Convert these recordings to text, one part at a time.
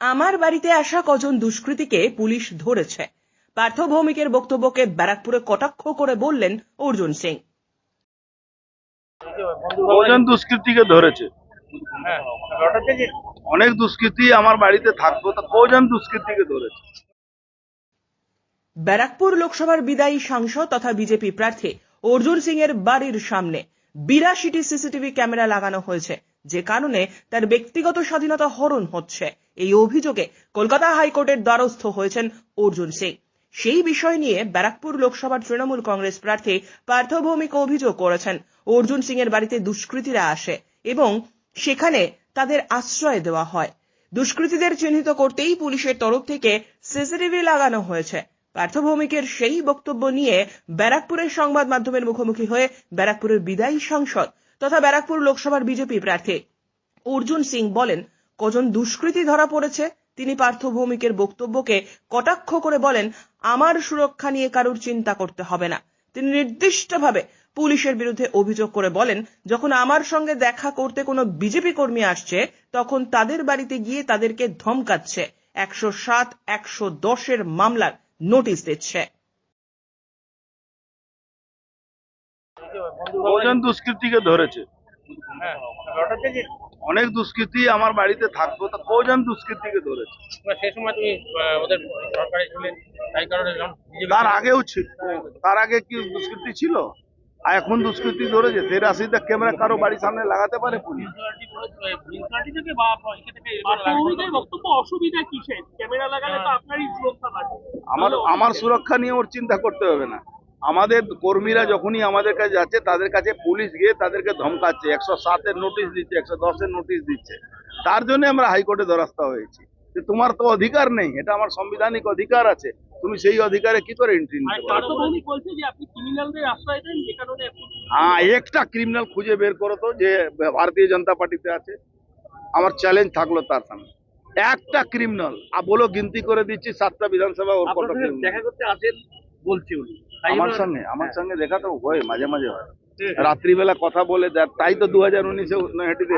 আমার বাড়িতে আসা কজন দুষ্কৃতীকে পুলিশ ধরেছে। পার্থ ভৌমিকের বক্তব্যকে ব্যারাকপুরে কটাক্ষ করে বললেন অর্জুন সিং। কজন দুষ্কৃতীকে ধরেছে? অনেক দুষ্কৃতী আমার বাড়িতে থাকতো তা কজন দুষ্কৃতীকে ধরেছে? ব্যারাকপুর লোকসভার বিদায়ী সাংসদ তথা বিজেপি প্রার্থী অর্জুন সিং এর বাড়ির সামনে বিরাশিটি সিসিটিভি ক্যামেরা লাগানো হয়েছে যে কারণে তার ব্যক্তিগত স্বাধীনতা হরণ হচ্ছে। এই অভিযোগে কলকাতা হাইকোর্টের দ্বারস্থ হয়েছেন অর্জুন সিং। সেই বিষয় নিয়ে ব্যারাকপুর লোকসভার তৃণমূল কংগ্রেস প্রার্থী পার্থ ভৌমিক অভিযোগ করেছেন। অর্জুন সিং এর বাড়িতে দুষ্কৃতীরা আসে এবং সেখানে তাদের আশ্রয় দেওয়া হয়। দুষ্কৃতীদের চিহ্নিত করতেই পুলিশের তরফ থেকে সিসিটিভি লাগানো হয়েছে। পার্থ ভৌমিকের সেই বক্তব্য নিয়ে ব্যারাকপুরের সংবাদ মাধ্যমের মুখোমুখি হয়ে ব্যারাকপুরের বিদায়ী সাংসদ তথা ব্যারাকপুর লোকসভার বিজেপি প্রার্থী অর্জুন সিং বলেন কজন দুষ্কৃতী ধরা পড়েছে, তিনি পার্থ ভৌমিকের বক্তব্যকে কটাক্ষ করে বলেন, আমার সুরক্ষা নিয়ে কারোর চিন্তা করতে হবে না। তিনি নির্দিষ্টভাবে পুলিশের বিরুদ্ধে অভিযোগ করে বলেন, যখন আমার সঙ্গে দেখা করতে কোনো বিজেপি কর্মী আসছে, তখন তাদের বাড়িতে গিয়ে তাদেরকে ধমকাচ্ছে। একশো সাত, একশো দশের মামলার নোটিশ দিচ্ছে। কজন দুষ্কৃতীকে ধরেছে? অনেক দুষ্কৃতী আমার বাড়িতে থাকতো তা কজন দুষ্কৃতীকে ধরেছে? সেই সময় তুমি ওদের সরকারে ছিলেন তাই কারণে তার আগেও ছিল। তার আগে কি দুষ্কৃতী ছিল? আর এখন দুষ্কৃতী ধরেছে? তেরাশিটা ক্যামেরা কারও বাড়ির সামনে লাগাতে পারে পুলিশ? আমার সুরক্ষা নিয়ে ওর চিন্তা করতে হবে না। আমাদের কর্মীরা যখনই আমাদের কাছে যাচ্ছে তাদের কাছে পুলিশ গিয়ে তাদেরকে ধমকাচ্ছে একশো সাতের নোটিশ দিচ্ছে একশো দশের নোটিশ দিচ্ছে। তার জন্য আমরা হাইকোর্টে দ্বারস্থ হয়েছি। যে তোমার তো অধিকার নেই এটা আমার সাংবিধানিক অধিকার আছে তুমি সেই অধিকারে কি করে এন্ট্রি নিতে হ্যাঁ একটা ক্রিমিনাল খুঁজে বের করো তো যে ভারতীয় জনতা পার্টিতে আছে। আমার চ্যালেঞ্জ থাকল তার সামনে। একটা ক্রিমিনাল আর বলো গিনতি করে দিচ্ছি সাতটা বিধানসভা ওর কত দেখা করতে আসেন বলছি উনি। আমার সঙ্গে আমার সঙ্গে দেখা তো হয় মাঝে মাঝে হয়। রাত্রিবেলা কথা বলে দেয় তাই তো দু হাজার উনিশে নৈহাটিতে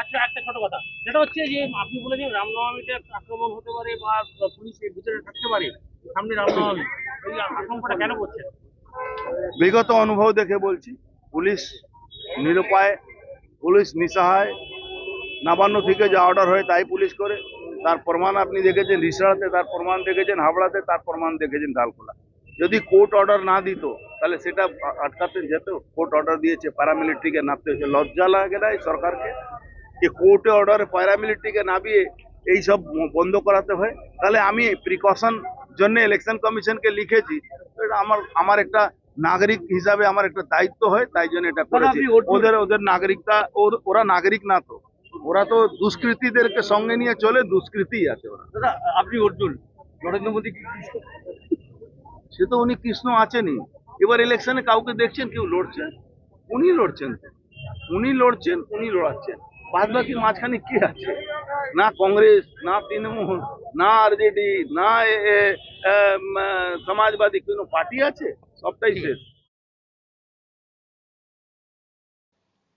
আচ্ছা একটা ছোট কথা। সেটা হচ্ছে যে আপনি বলেছেন রামনবমীতে আক্রমণ হতে পারে বা পুলিশের ভিতরে থাকতে পারে সামনে রামনবমী। এই আশঙ্কাটা কেন করছেন? বিগত অনুভব দেখে বলছি পুলিশ নিরুপায় পুলিশ নিসহায় নবান্ন থেকে যা অর্ডার হয় তাই পুলিশ করে। তার প্রমাণ আপনি দেখেছেন রিসড়াতে তার প্রমাণ দেখেছেন হাবড়াতে তার প্রমাণ দেখেছেন ডালখোলা। যদি কোর্ট অর্ডার না দিত তাহলে সেটা আটকাতে যেত কোর্ট অর্ডার দিয়েছে প্যারামিলিটারিকে নামতে হয়েছে। লজ্জা লাগে না এই সরকারকে? যে কোর্টে অর্ডারে প্যারামিলিটারিকে নামিয়ে এই সব বন্ধ করাতে হয়? তাহলে আমি প্রিকশন জন্য ইলেকশন কমিশনকে লিখেছি। এটা আমার আমার একটা নাগরিক হিসাবে আমার একটা দায়িত্ব হয় তাই জন্য এটা করেছি। ওদের ওদের নাগরিকটা ওর- ওরা নাগরিক না তো। ওরা তো দুষ্কৃতীদেরকে সঙ্গে নিয়ে চলে দুষ্কৃতি আছে ওরা। দাদা আপনি অর্জুন নরেন্দ্র মোদী কি সে তো উনি কৃষ্ণ আছেনই। এবার ইলেকশনে কাউকে দেখছেন কেউ লড়ছে? উনি লড়ছেন উনি লড়ছেন উনি লড়াচ্ছেন। বাদ বাকি মাঝখানে কি আছে? না কংগ্রেস না তৃণমূল না আরজেডি না সমাজবাদী কোনো পার্টি আছে? সবটাই শেষ।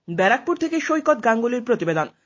ব্যারাকপুর থেকে সৈকত গাঙ্গুলির প্রতিবেদন।